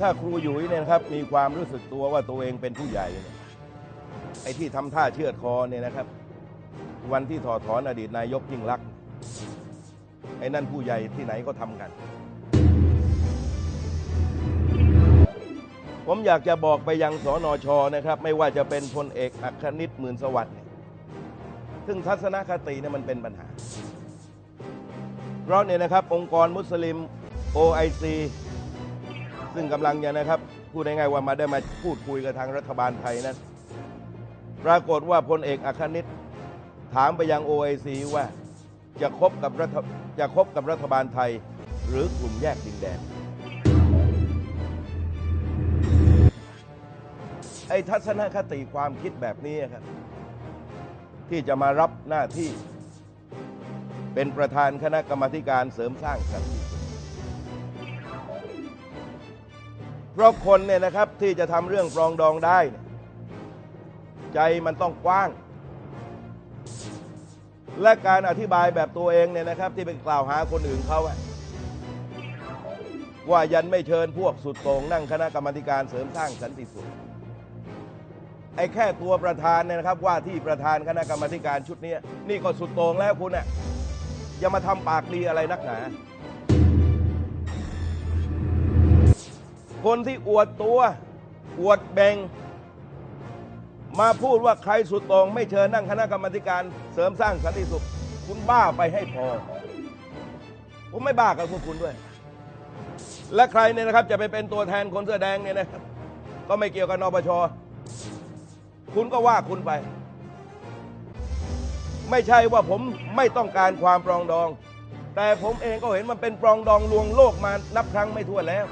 ถ้าครูหยุยเนี่ยนะครับมีความรู้สึกตัวว่าตัวเองเป็นผู้ใหญ่เนี่ยไอ้ที่ทำท่าเชือดคอเนี่ยนะครับ วันที่ถอดถอนอดีตนายกยิ่งรักษณ์ไอ้นั่นผู้ใหญ่ที่ไหนก็ทำกัน ผมอยากจะบอกไปยังสอนอชนะครับ ไม่ว่าจะเป็นพลเอกอัครนิตหมื่นสวัสดิ์เนี่ยซึ่งทัศนคติเนี่ยมันเป็นปัญหา เพราะเนี่ยนะครับองค์กรมุสลิม OIC ซึ่งกำลังจะนะครับพูดง่ายๆว่ามาได้มาพูดคุยกับทางรัฐบาลไทยนั้นปรากฏว่าพลเอกอัครนิตถามไปยัง OIC ว่าจะคบกับรัฐจะคบกับรัฐบาลไทย หรือกลุ่มแยกดินแดนไอ้ทัศนคติความคิดแบบนี้ครับ ที่จะมารับหน้าที่เป็นประธานคณะกรรมการเสริมสร้างสันติ เพราะคนเนี่ยนะครับที่จะทำเรื่องปรองดองได้เนี่ยใจมันต้องกว้าง และการอธิบายแบบตัวเองเนี่ยนะครับ ที่ไปกล่าวหาคนอื่นเขาอะว่ายันไม่เชิญพวกสุดโต่งนั่งคณะกรรมการเสริมสร้างสันติสุขไอ้แค่ตัวประธานเนี่ยนะครับ ว่าที่ประธานคณะกรรมการชุดนี้นี่ก็สุดโต่งแล้วคุณน่ะอย่ามาทำปากดีอะไรนักหนา คนที่อวดตัว อวดแบ่ง มาพูดว่าใครสุดต่งไม่เชิญนั่งคณะกรรมการเสริมสร้างสันติสุข คุณบ้าไปให้พอ ผมไม่บ้ากับพวกคุณด้วย และใครเนี่ยนะครับ จะไปเป็นตัวแทนคนเสื้อแดงเนี่ยนะครับ ก็ไม่เกี่ยวกับนปชคุณก็ว่าคุณไป ไม่ใช่ว่าผมไม่ต้องการความปรองดอง แต่ผมเองก็เห็นมันเป็นปรองดองลวงโลกมานับครั้งไม่ถ้วนแล้ว